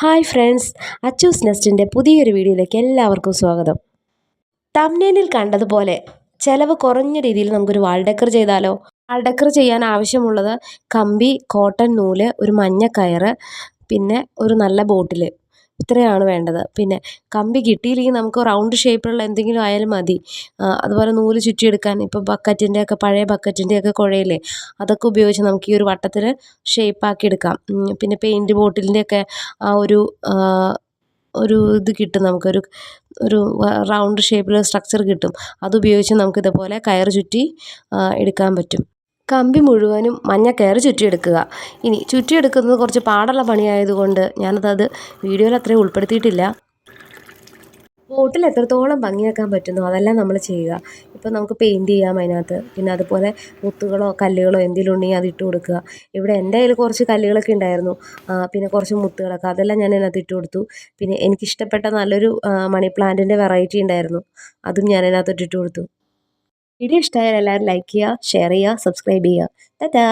Hi friends Achus നെസ്റ്റിന്റെ പുതിയൊരു വീഡിയോയിലേക്ക് എല്ലാവർക്കും സ്വാഗതം. തമ്നേലിൽ കണ്ടതുപോലെ ചിലവ് കുറഞ്ഞ രീതിയിൽ നമുക്കൊരു വാൾ ഡെക്കർ ചെയ്താലോ? വാൾ ഡെക്കർ ചെയ്യാൻ ആവശ്യമുള്ളത് കമ്പി കോട്ടൺ നൂൽ ഒരു മഞ്ഞ കയറ് പിന്നെ ഒരു നല്ല ബോട്ടിൽ ഇത്രയാണ് വേണ്ടത്. പിന്നെ കമ്പി കിട്ടിയില്ലെങ്കിൽ നമുക്ക് റൗണ്ട് ഷേപ്പിലുള്ള എന്തെങ്കിലും ആയാലും മതി. അതുപോലെ നൂൽ ചുറ്റിയെടുക്കാൻ ഇപ്പോൾ ബക്കറ്റിന്റെ ഒക്കെ പഴയ ബക്കറ്റിന്റെ ഒക്കെ കുഴയില്ലേ? അതൊക്കെ ഉപയോഗിച്ച് നമുക്ക് ഈ ഒരു വട്ടത്തിൽ ഷേപ്പാക്കി എടുക്കാം. പിന്നെ പെയിന്റ് ബോട്ടിലിന്റെ ഒക്കെ ആ ഒരു ഒരു ഇത് കിട്ടും നമുക്കൊരു ഒരു റൗണ്ട് ഷേപ്പിൽ സ്ട്രക്ചർ കിട്ടും. അതുപയോഗിച്ച് നമുക്ക് കയർ ചുറ്റി എടുക്കാൻ പറ്റും. കമ്പി മുഴുവനും മഞ്ഞ കയറി ചുറ്റിയെടുക്കുക. ഇനി ചുറ്റിയെടുക്കുന്നത് കുറച്ച് പാടുള്ള പണിയായതുകൊണ്ട് ഞാനതത് വീഡിയോയിൽ അത്രയും ഉൾപ്പെടുത്തിയിട്ടില്ല. ബോട്ടിൽ എത്രത്തോളം ഭംഗിയാക്കാൻ പറ്റുന്നു അതെല്ലാം നമ്മൾ ചെയ്യുക. ഇപ്പോൾ നമുക്ക് പെയിന്റ് ചെയ്യാം അതിനകത്ത്. പിന്നെ അതുപോലെ മുത്തുകളോ കല്ലുകളോ എന്തെങ്കിലും ഉണ്ടെങ്കിൽ അത് ഇട്ട് കൊടുക്കുക. ഇവിടെ എന്റെ കയ്യിൽ കുറച്ച് കല്ലുകളൊക്കെ ഉണ്ടായിരുന്നു. പിന്നെ കുറച്ച് മുത്തുകളൊക്കെ. അതെല്ലാം ഞാൻ അതിനകത്ത് ഇട്ട് കൊടുത്തു. പിന്നെ എനിക്കിഷ്ടപ്പെട്ട നല്ലൊരു മണി പ്ലാന്റിന്റെ വെറൈറ്റി ഉണ്ടായിരുന്നു. അതും ഞാൻ അതിനകത്ത് ഇട്ട് കൊടുത്തു. വീഡിയോ ഇഷ്ടമായാൽ എല്ലാവരും ലൈക്ക് ചെയ്യുക ഷെയർ ചെയ്യുക സബ്സ്ക്രൈബ് ചെയ്യുക. ടാറ്റാ